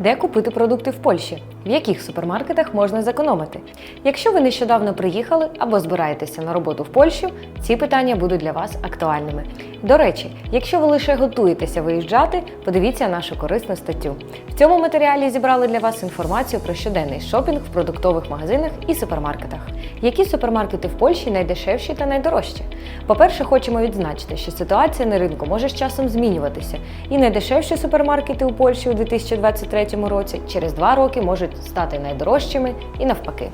Де купити продукти в Польщі? В яких супермаркетах можна зекономити? Якщо ви нещодавно приїхали або збираєтеся на роботу в Польщу, ці питання будуть для вас актуальними. До речі, якщо ви лише готуєтеся виїжджати, подивіться нашу корисну статтю. В цьому матеріалі зібрали для вас інформацію про щоденний шопінг в продуктових магазинах і супермаркетах. Які супермаркети в Польщі найдешевші та найдорожчі? По-перше, хочемо відзначити, що ситуація на ринку може з часом змінюватися, і найдешевші супермаркети у Польщі у 2023 році через два роки можуть стати найдорожчими і навпаки.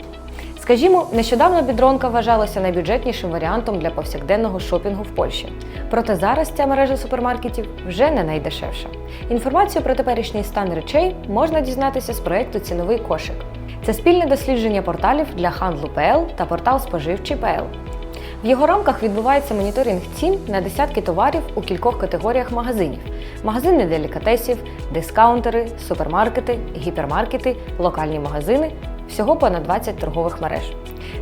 Скажімо, нещодавно бідронка вважалася найбюджетнішим варіантом для повсякденного шопінгу в Польщі. Проте зараз ця мережа супермаркетів вже не найдешевша. Інформацію про теперішній стан речей можна дізнатися з проєкту Ціновий кошик. Це спільне дослідження порталів для Handlu.pl та портал Споживчий.pl. В його рамках відбувається моніторинг цін на десятки товарів у кількох категоріях магазинів: магазини делікатесів, дискаунтери, супермаркети, гіпермаркети, локальні магазини всього понад 20 торгових мереж.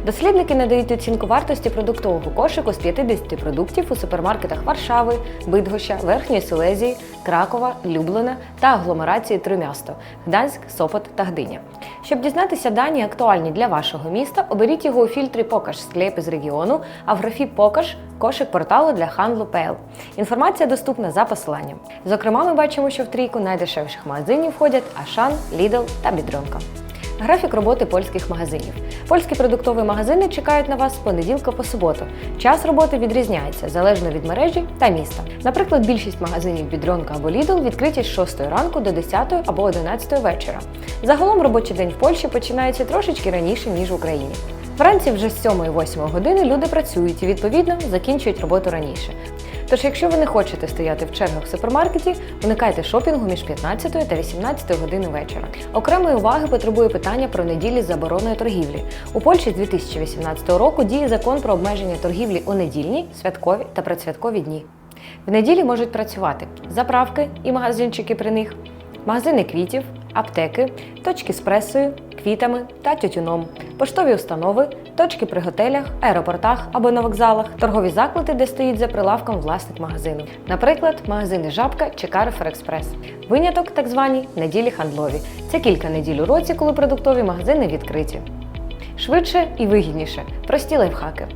Дослідники надають оцінку вартості продуктового кошику з 50 продуктів у супермаркетах Варшави, Бидгоща, Верхньої Силезії, Кракова, Люблина та агломерації Тримясто, Гданськ, Сопот та Гдиня. Щоб дізнатися дані актуальні для вашого міста, оберіть його у фільтрі Покаж склепи з регіону, а в графі Покаж кошик порталу для Handlu.pl. Інформація доступна за посиланням. Зокрема, ми бачимо, що в трійку найдешевших магазинів входять Ашан, Lidl та Бідронка. Графік роботи польських магазинів. Польські продуктові магазини чекають на вас з понеділка по суботу. Час роботи відрізняється залежно від мережі та міста. Наприклад, більшість магазинів Бідронка або Lidl відкриті з 6 ранку до 10 або 11 вечора. Загалом робочий день в Польщі починається трошечки раніше, ніж в Україні. Вранці вже з 7-8 години люди працюють і відповідно закінчують роботу раніше. Тож, якщо ви не хочете стояти в чергах в супермаркеті, уникайте шопінгу між 15 та 18 години вечора. Окремої уваги потребує питання про неділі з забороною торгівлі. У Польщі з 2018 року діє закон про обмеження торгівлі у недільні, святкові та предсвяткові дні. В неділі можуть працювати заправки і магазинчики при них, магазини квітів, аптеки, точки з пресою, квітами та тютюном, поштові установи, точки при готелях, аеропортах або на вокзалах, торгові заклади, де стоїть за прилавком власник магазину. Наприклад, магазини Жабка чи Carrefour Експрес. Виняток так звані неділі хандлові. Це кілька неділь у році, коли продуктові магазини відкриті. Швидше і вигідніше. Прості лайфхаки.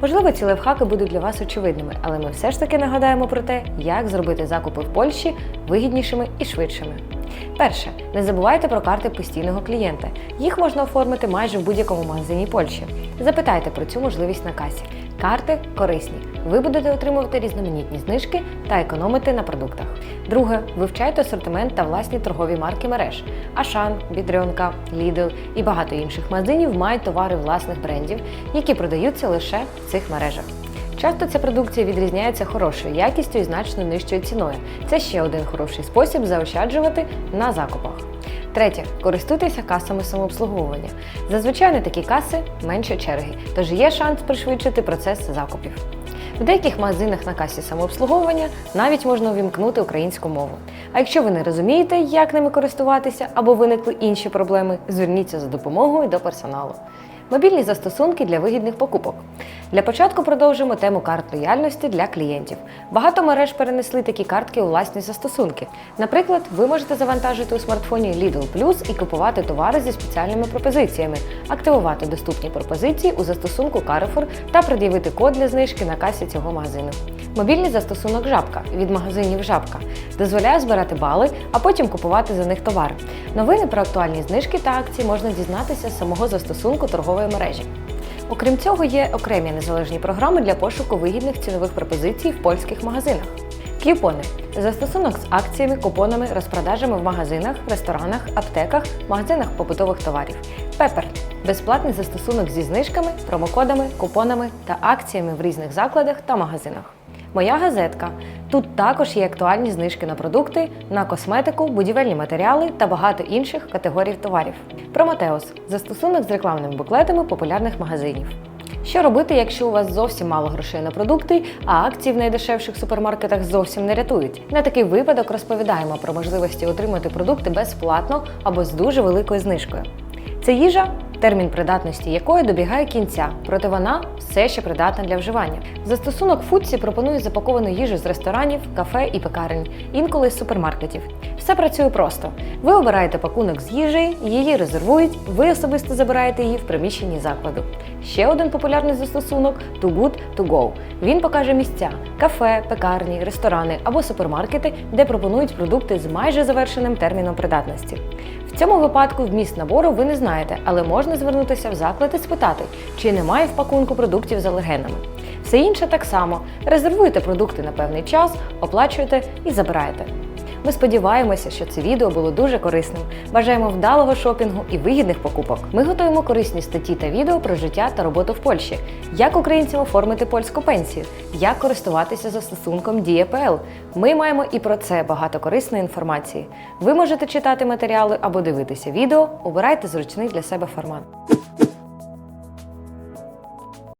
Можливо, ці лайфхаки будуть для вас очевидними, але ми все ж таки нагадаємо про те, як зробити закупи в Польщі вигіднішими і швидшими. Перше, не забувайте про карти постійного клієнта. Їх можна оформити майже в будь-якому магазині Польщі. Запитайте про цю можливість на касі. Карти корисні. Ви будете отримувати різноманітні знижки та економити на продуктах. Друге, вивчайте асортимент та власні торгові марки мереж. Ашан, Бідрьонка, Lidl і багато інших магазинів мають товари власних брендів, які продаються лише в цих мережах. Часто ця продукція відрізняється хорошою якістю і значно нижчою ціною. Це ще один хороший спосіб заощаджувати на закупах. Третє, користуйтеся касами самообслуговування. Зазвичай на такі каси менше черги, тож є шанс пришвидшити процес закупів. В деяких магазинах на касі самообслуговування навіть можна увімкнути українську мову. А якщо ви не розумієте, як ними користуватися або виникли інші проблеми, зверніться за допомогою до персоналу. Мобільні застосунки для вигідних покупок. Для початку продовжимо тему карт лояльності для клієнтів. Багато мереж перенесли такі картки у власні застосунки. Наприклад, ви можете завантажити у смартфоні Lidl Plus і купувати товари зі спеціальними пропозиціями, активувати доступні пропозиції у застосунку Carrefour та пред'явити код для знижки на касі цього магазину. Мобільний застосунок Жабка від магазинів Жабка дозволяє збирати бали, а потім купувати за них товари. Новини про актуальні знижки та акції можна дізнатися з самого застосунку торгової мережі. Окрім цього, є окремі незалежні програми для пошуку вигідних цінових пропозицій в польських магазинах. К'юпони застосунок з акціями, купонами, розпродажами в магазинах, ресторанах, аптеках, магазинах побутових товарів. Пепер безплатний застосунок зі знижками, промокодами, купонами та акціями в різних закладах та магазинах. Моя газетка. Тут також є актуальні знижки на продукти, на косметику, будівельні матеріали та багато інших категорій товарів. Промотеус застосунок з рекламними буклетами популярних магазинів. Що робити, якщо у вас зовсім мало грошей на продукти, а акції в найдешевших супермаркетах зовсім не рятують? На такий випадок розповідаємо про можливості отримати продукти безплатно або з дуже великою знижкою. Це їжа термін придатності якої добігає кінця, проте вона все ще придатна для вживання. Застосунок Фудсі пропонує запаковану їжу з ресторанів, кафе і пекарень, інколи з супермаркетів. Все працює просто. Ви обираєте пакунок з їжею, її резервують, ви особисто забираєте її в приміщенні закладу. Ще один популярний застосунок Too Good To Go. Він покаже місця кафе, пекарні, ресторани або супермаркети, де пропонують продукти з майже завершеним терміном придатності. В цьому випадку вміст набору ви не знаєте, але можна звернутися в заклад і спитати, чи немає в пакунку продуктів з алергенами. Все інше так само: резервуєте продукти на певний час, оплачуєте і забираєте. Ми сподіваємося, що це відео було дуже корисним. Бажаємо вдалого шопінгу і вигідних покупок. Ми готуємо корисні статті та відео про життя та роботу в Польщі, як українцям оформити польську пенсію, як користуватися застосунком DiaPL. Ми маємо і про це багато корисної інформації. Ви можете читати матеріали або дивитися відео. Обирайте зручний для себе формат.